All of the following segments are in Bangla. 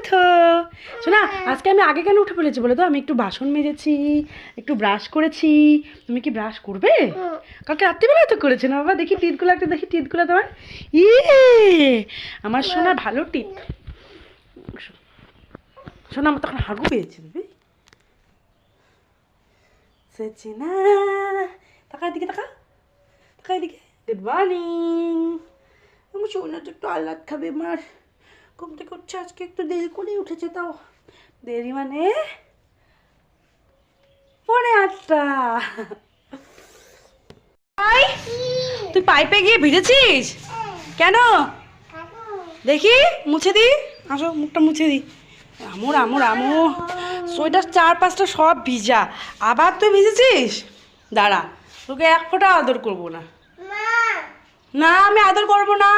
উঠো। শোনা আজকে আমি আগে কেন উঠে পড়েছি বলে তো? আমি একটু বাসন মেজেছি একটু ব্রাশ করেছি। তুমি কি ব্রাশ করবে? কালকে রাত্রিবেলায় তো করেছে না বাবা? দেখি টিথগুলো একটা দেখি টিথগুলো তোমার। ইয়ে! আমার সোনা ভালো টিথ শোনা আমার তখন হাগু পেয়েছে বেবি সচিনা তাকা এদিকে তাকা তাকা এদিকে। গুড মর্নিং আমার সোনাটা একটু আহ্লাদ খাবে মার। ঘুম থেকে উঠছে আজকে একটু দেরি করেই উঠেছে তাও। দেরি মানে পরে আটটা। তুই পাইপে গিয়ে ভিজেছিস? কেন? দেখি মুছে দি। আসো মুখটা মুছে দি। আমুর আমুর আমু সোয়েটার চার পাঁচটা সব ভিজা। আবার তুই ভিজেছিস? দাঁড়া তোকে এক ফোঁটা আদর করব না। না আমি আদর করব না।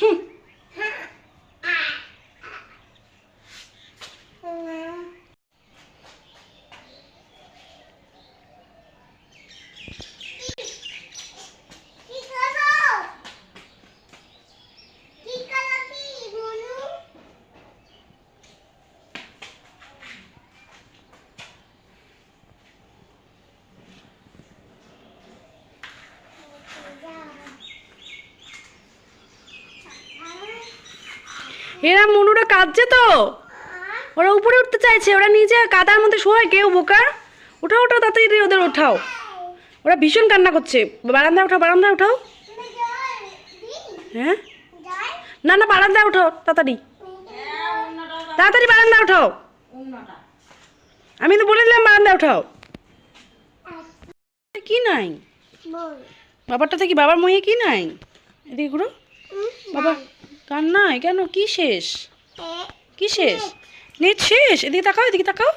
হুম, এরা মনুরা কাঁদছে তো? ওরা উপরে উঠতে চাইছে ওরা নিজে কাদার মধ্যে শোয় কেউ বোকা? উঠাও উঠাও তাড়াতাড়ি ওদের ওঠাও। ওরা ভীষণ কান্না করছে। বারান্দায় উঠাও বারান্দায় উঠাও হ্যাঁ? না না বারান্দায় উঠাও তাড়াতাড়ি। তাড়াতাড়ি বারান্দায় উঠাও আমি তো বলে দিলাম বারান্দায় উঠাও কি নাই? বাবারটাতে কি বাবার ময়ে কি নাই? এদিকে ঘুরো। বাবা কান্নাই কেন? কি শেষ? কি শেষ? নেট শেষ? এদিকে তাকাও এদিকে তাকাও।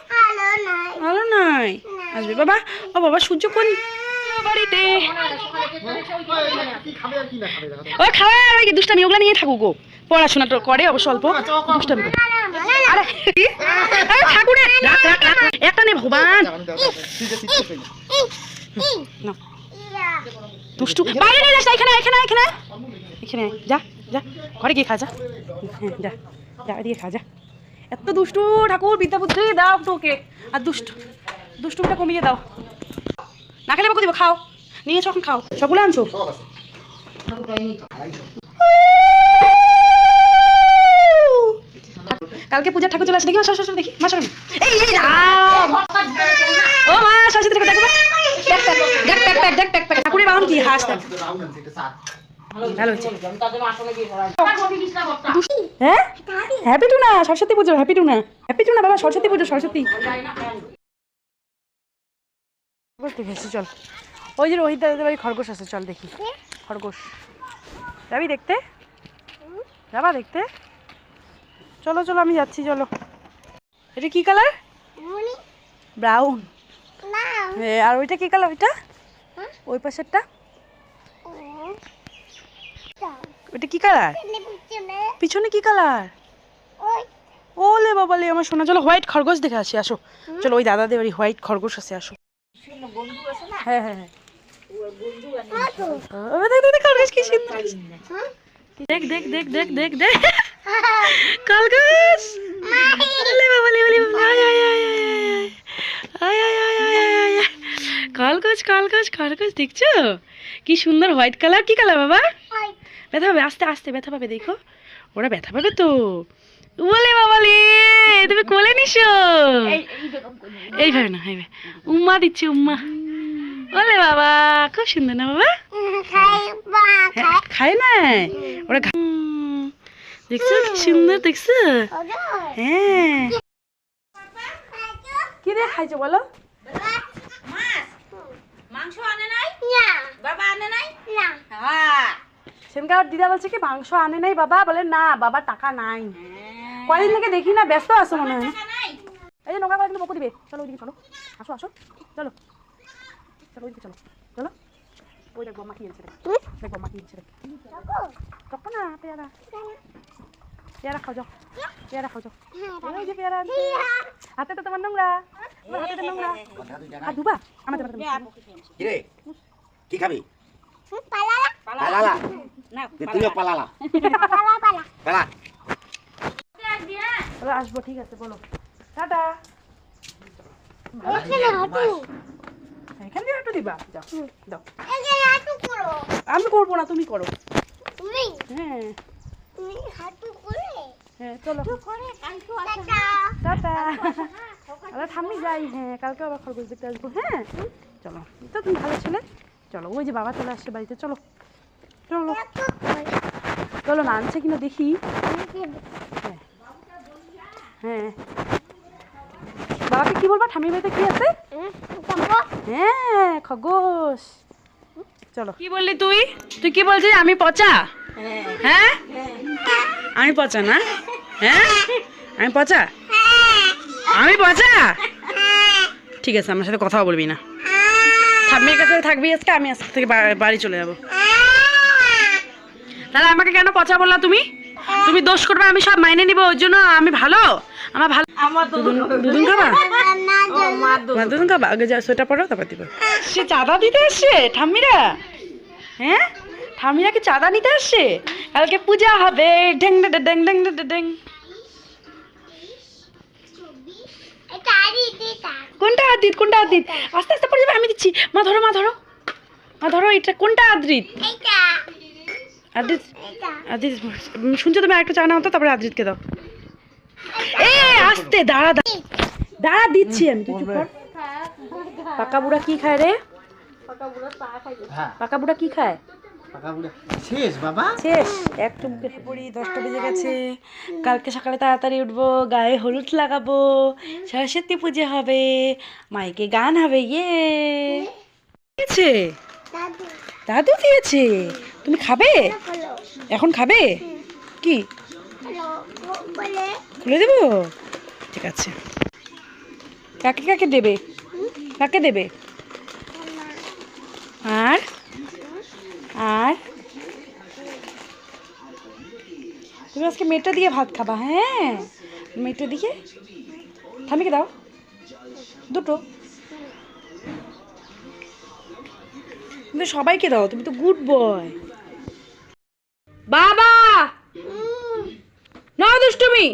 আলো নাই। আসবে। বাবা, ও বাবা, সূর্য কোন বাড়িতে? ওই খাওয়া আর কি, দুষ্টামি, ওগুলো নিয়ে থাকুক গো। পড়াশোনা তো করে, অবশ্য অল্প। দুষ্টামি। আরে ঠাকুরে। একটা নে। ভগবান দুষ্টু বাইরে নিয়ে এখানে এখানে এখানে এখানে যা। যা ঘরে গিয়ে খা যা হ্যাঁ যা যা দিয়ে খা যা এত দুষ্টু ঠাকুর বিদ্যা বুদ্ধি দাও তোকে আর দুষ্টু দুষ্টুটা কমিয়ে দাও না খেলে বকে দিব খাও নিয়ে এখন খাও সবগুলো আনছো কালকে পূজার ঠাকুর চলে আসে দেখি মা দেখি মা এই এই ও মা সরস্বতী দেখো দেখো দেখ দেখ দেখ দেখ দেখ ঠাকুরের বাহন কি হাস হ্যাঁ? হ্যাপি টু না? সরস্বতী পুজো হ্যাপি টু না? হ্যাপি টু না বাবা? সরস্বতী পুজো সরস্বতী। খরগোশ দেখে চল। ওই যে রোহিত দাদাদের বাড়ি খরগোশ আছে চল দেখি। খরগোশ। যাবি দেখতে? যাবা দেখতে? চলো চলো আমি যাচ্ছি চলো। এটা কি কালার ব্রাউন আর ওইটা কি কালার ওইটা? ওই পাশেরটা? ওইটা কি কালার পিছনে কি কালার ওলে বাবালে আমার শোনা চলো হোয়াইট খরগোশ দেখে আসি আসো চলো ওই দাদাদের বাড়ি হোয়াইট খরগোশ আছে আসো হ্যাঁ হ্যাঁ হ্যাঁ খরগোশ কি সুন্দর দেখ দেখ দেখ দেখ দেখ দেখ খরগোশ বাবালে আয় আয় আয় আয় আয় আয় আয় আয় আয় খরগোশ খরগোশ খরগোশ দেখছ? কি সুন্দর হোয়াইট কালার কি কালার বাবা? ব্যথা পাবে আস্তে আস্তে ব্যথা পাবে দেখো। ওরা ব্যথা পাবে তো। বলে বাবালে তুমি কোলে নিছো? এইভাবে না এইভাবে। উম্মা দিচ্ছে উম্মা। বলে বাবা খুব সুন্দর না বাবা? হ্যাঁ, খায় না ওরা দেখছ কি সুন্দর দেখছ? হ্যাঁ। কি দিয়ে খাইছো বলো মাংস আনে নাই বাবা আনে নাই? সেনকার দিদা বলছে কি মাংস আনে নাই বাবা? বলে না বাবা টাকা নাই। কয়দিন থেকে দেখি না ব্যস্ত আছো মনে হয়। এই যে নোংরা করে কিন্তু বকু দিবে। চলো ওইদিকে চলো। আসো আসো। চলো। চলো ওইদিকে চলো। চলো। ওই দেখব মা কি এনেছে দেখ। দেখব মা কি এনেছে চক্ক না পেয়ারা। পেয়ারা। খাও যাও। পেয়ারা খাও যাও। ওই যে পেয়ারা হাতে তো তোমার নোংরা। তোমার হাতে তো নোংরা। ধুবা আমাদের হাতে কিরে? কি খাবি? পালালা। না যে তুইও পালালা। পালা। আসব ঠিক আছে বলো। টাটা। এখান দিয়ে হাঁটু দিবা? যাও দাও আমি করব না তুমি করো। হ্যাঁ। হ্যাঁ চলো। টাটা। আবার ঠাম্মি যাই। হ্যাঁ কালকে আবার খরগোশ দেখতে আসব হ্যাঁ। চলো। তো তুমি ভালো ছেলে? চলো ওই যে বাবা চলে আসছে বাড়িতে চলো। চলো। চলো না আনছে কিনা দেখি। হ্যাঁ। বাবাকে কি বলবা? ঠাম্মির বাড়িতে কি আছে? হ্যাঁ খরগোশ চলো। কি বললি তুই? তুই কি বলছিস? আমি পচা? হ্যাঁ? আমি পচা না? হ্যাঁ? আমি পচা? আমি পচা? ঠিক আছে আমার সাথে কথাও বলবি না। ঠাম্মির কাছে থাকবি আজকে আমি আজকে থেকে বাড়ি চলে যাব। তাহলে আমাকে কেন পচা বললা তুমি? তুমি দোষ করবে আমি সব মাইনে নিব ওর জন্য আমি ভালো? আমার ভালো দুদিন খাবা? দুদিন খাবা? আগে যা সোয়েটার পরো তারপর দিব। সে চাঁদা দিতে আসছে ঠাম্মিরা? হ্যাঁ? ঠাম্মিরা কি চাঁদা নিতে আসছে? কালকে পূজা হবে ঢেং ডে ডেং ডেং ডে ডেং কোনটা আদিত কোনটা? আদিত আস্তে আস্তে পড়ে যাবে আমি দিচ্ছি। মা ধরো মা ধরো। মা ধরো এটা কোনটা আদ্রিত? আদিত আদিত শুনছো তুমি আরেকটা চা নাও তো তারপরে আদ্রিতকে দাও। এ আস্তে দাঁড়া দাঁড়া। দাঁড়া দিচ্ছি আমি তুই চুপ কর। পাকা বুড়া কি খায় রে? হ্যাঁ। পাকা বুড়া কি খায়? পাকা বুড়া শেষ পড়ি, দশটা গেছে। কালকে সকালে তাড়াতাড়ি গায়ে হলুদ সরস্বতী পুজো হবে, মাইকে গান হবে ইয়ে। দিয়েছে? দাদু দিয়েছে? তুমি খাবে? এখন খাবে? কি? খুলে দেবো? ঠিক আছে। কাকে কাকে দেবে? কাকে দেবে? আর? আর তুমি আজকে মেয়েটা দিয়ে ভাত খাবা হ্যাঁ? মেয়েটা দিয়ে? থামিকে দাও। দুটো। তুমি সবাইকে দাও তুমি তো গুড বয়। বাবা! না দুষ্টুমি।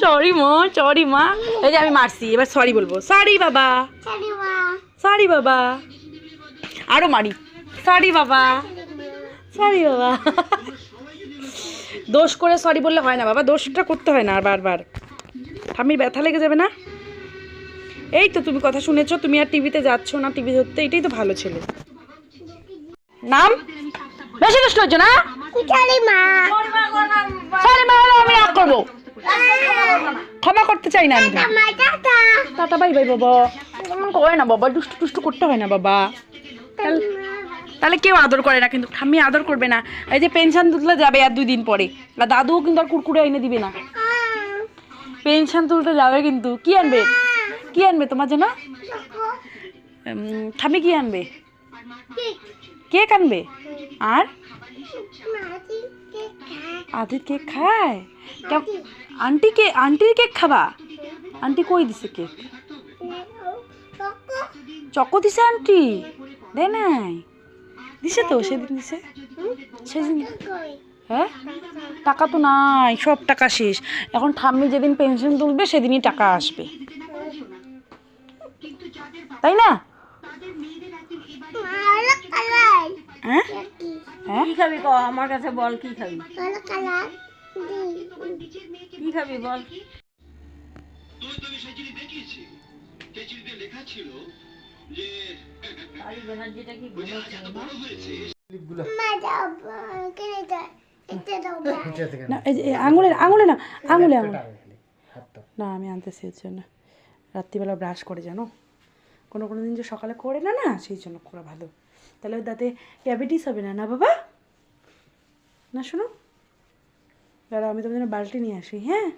সরি মা সরি মা এই যে আমি মারছি এবার সরি বলব। সরি বাবা। সরি বাবা। আরও মারি। সরি বাবা। সরি বাবা। দোষ করে সরি বললে হয় না বাবা। দোষটা করতে হয় না আর বারবার। ঠামির ব্যথা লেগে যাবে না? এই তো তুমি কথা শুনেছো তুমি আর টিভিতে যাচ্ছ না টিভি ধরতে এটাই তো ভালো ছেলে। নাম? বেশি দুষ্ট হচ্ছে না? সরি মা হলে আমি রাগ করব। ক্ষমা করতে চাই না আমি। টাটা বাই বাই বাবা। করে না বাবা, দুষ্টু টুষ্টু করতে হয় না বাবা। তাহলে কেউ আদর করে না কিন্তু, ঠাম্মি আদর করবে না। এই যে পেনশন তুলতে যাবে আর দুই দিন পরে আর দাদুও কিন্তু আর কুরকুরে এনে দিবে না। পেনশন তুলতে যাবে কিন্তু, কি আনবে? কি আনবে তোমার জন্য? ঠাম্মি কি আনবে? কেক আনবে? আর? আদিত কেক খায়? আন্টি কে আন্টির কেক খাবা? আন্টি কই দিছে কেক? চকো দিছে আন্টি। দে নাই। দিছে তো সেদিন দিছে। সেদিন। হ্যাঁ? টাকা তো নাই সব টাকা শেষ। এখন ঠাম্মি যেদিন পেনশন তুলবে সেদিনই টাকা আসবে। তাই না? হ্যাঁ? হ্যাঁ? কি খাবি ক আমার কাছে বল কি খাবি? কি খাবি বল? আরে ব্যানার্জিটা কি ঘুমাচ্ছে না? না এই যে আঙুলে আঙুলে না আঙুলে আঙুলে। না আমি আনতেছি এর জন্য। রাত্রিবেলা ব্রাশ করে জানো? কোনো কোনো দিন যে সকালে করে না না সেই জন্য করা ভালো। তাহলে ওই দাঁতে ক্যাভিটিস হবে না না বাবা? না শোনো। দাঁড়া আমি তোমার জন্য বালতি নিয়ে আসি হ্যাঁ?